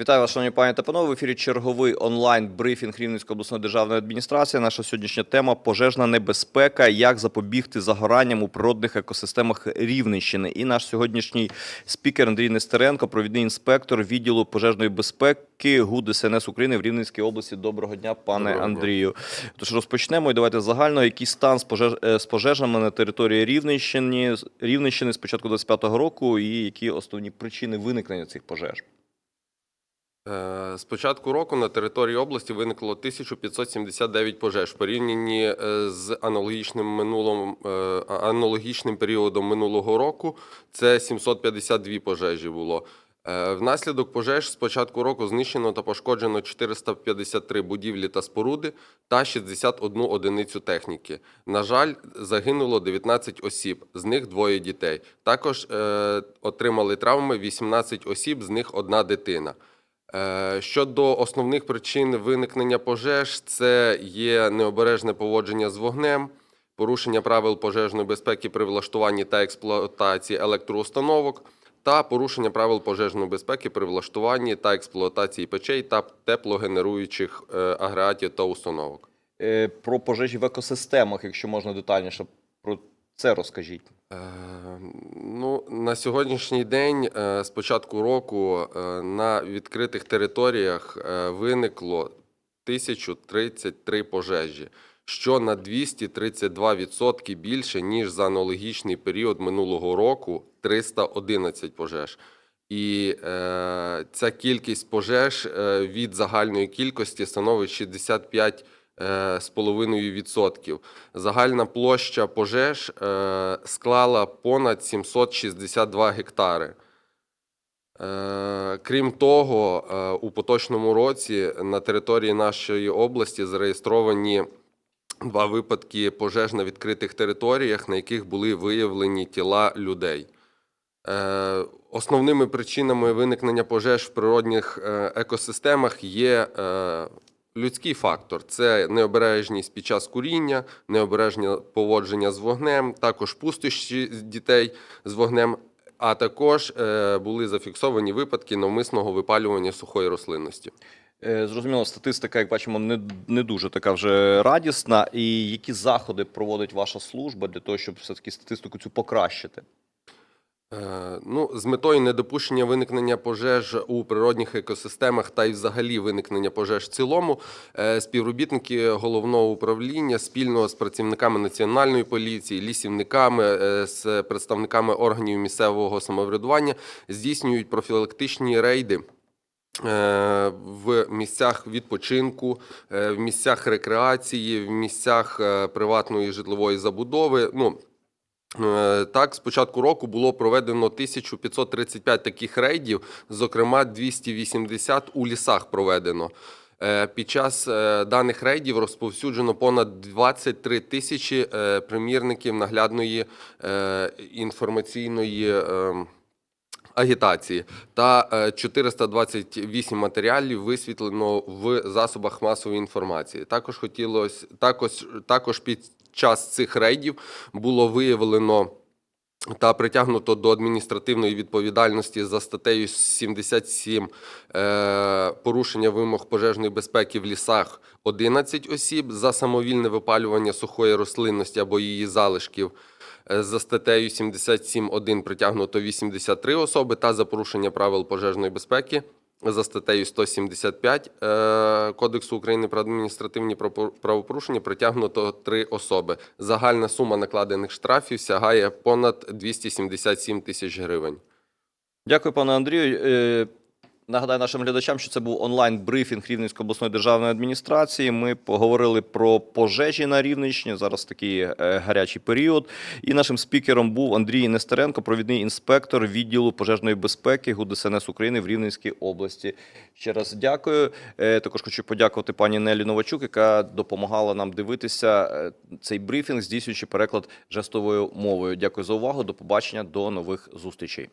Вітаю вас, шановні пані та панове. В ефірі черговий онлайн брифінг Рівненської обласної державної адміністрації. Наша сьогоднішня тема пожежна небезпека. Як запобігти загоранням у природних екосистемах Рівненщини. І наш сьогоднішній спікер Андрій Нестеренко, провідний інспектор відділу пожежної безпеки ГУ ДСНС України в Рівненській області. Доброго дня, пане Доброго. Андрію. Тож розпочнемо і давайте загально. Який стан з пожеж е, з пожежами на території Рівненщини Рівненщини з початку 25-го року, і які основні причини виникнення цих пожеж? Е, З початку року на території області виникло 1579 пожеж порівнянні е, з аналогічним минулим е, аналогічним періодом минулого року. Це 752 пожежі було. Внаслідок пожеж з початку року знищено та пошкоджено 453 будівлі та споруди та 61 одиницю техніки. На жаль, загинуло 19 осіб, з них двоє дітей. Також отримали травми 18 осіб, з них одна дитина. Е, Щодо основних причин виникнення пожеж, це є необережне поводження з вогнем, порушення правил пожежної безпеки при влаштуванні та експлуатації електроустановок, та порушення правил пожежної безпеки при влаштуванні та експлуатації печей та теплогенеруючих е, агрегатів та установок. Е, Про пожежі в екосистемах, якщо можна детальніше про це розкажіть. Е, Ну, на сьогоднішній день, е, з початку року, е, на відкритих територіях е, виникло 1033 пожежі, що на 232% більше, ніж за аналогічний період минулого року 311 пожеж. І е, ця кількість пожеж е, від загальної кількості становить 65 е, з половиною відсотків. Загальна площа пожеж е, склала понад 762 гектари. Е, Крім того, е, у поточному році на території нашої області зареєстровані два випадки пожеж на відкритих територіях, на яких були виявлені тіла людей. Е, Основними причинами виникнення пожеж в природних е, екосистемах є е, людський фактор. Це необережність під час куріння, необережне поводження з вогнем, також пустощі дітей з вогнем, а також е, були зафіксовані випадки навмисного випалювання сухої рослинності. Е, Зрозуміло, статистика, як бачимо, не, не дуже така вже радісна. І які заходи проводить ваша служба для того, щоб все-таки статистику цю покращити? Е, Ну, з метою недопущення виникнення пожеж у природних екосистемах та й взагалі виникнення пожеж в цілому, е, співробітники головного управління спільно з працівниками національної поліції, лісівниками, е, з представниками органів місцевого самоврядування здійснюють профілактичні рейди. В місцях відпочинку, в місцях рекреації, в місцях приватної житлової забудови. Ну, Так, з початку року було проведено 1535 таких рейдів, зокрема 280 у лісах проведено. Е, Під час е, даних рейдів розповсюджено понад 23 тисячі е, примірників наглядної е, інформаційної. Агітації та е, 428 матеріалів висвітлено в засобах масової інформації. Також хотілося також, також під час цих рейдів було виявлено та притягнуто до адміністративної відповідальності за статтею 77 е, порушення вимог пожежної безпеки в лісах 11 осіб за самовільне випалювання сухої рослинності або її залишків. Е, За статтею 77.1 притягнуто 83 особи та за порушення правил пожежної безпеки за статтею 175 е, Кодексу України про адміністративні правопорушення притягнуто 3 особи. Загальна сума накладених штрафів сягає понад 277 тисяч гривень. Дякую, пане Андрію. Нагадаю нашим глядачам, що це був онлайн-брифінг Рівненської обласної державної адміністрації. Ми поговорили про пожежі на Рівненщині. Зараз такий е, гарячий період. І нашим спікером був Андрій Нестеренко, провідний інспектор відділу пожежної безпеки ГУ ДСНС України в Рівненській області. Ще раз дякую. Е, Також хочу подякувати пані Нелі Новачук, яка допомагала нам дивитися е, цей брифінг, здійснюючи переклад жестовою мовою. Дякую за увагу. До побачення, до нових зустрічей.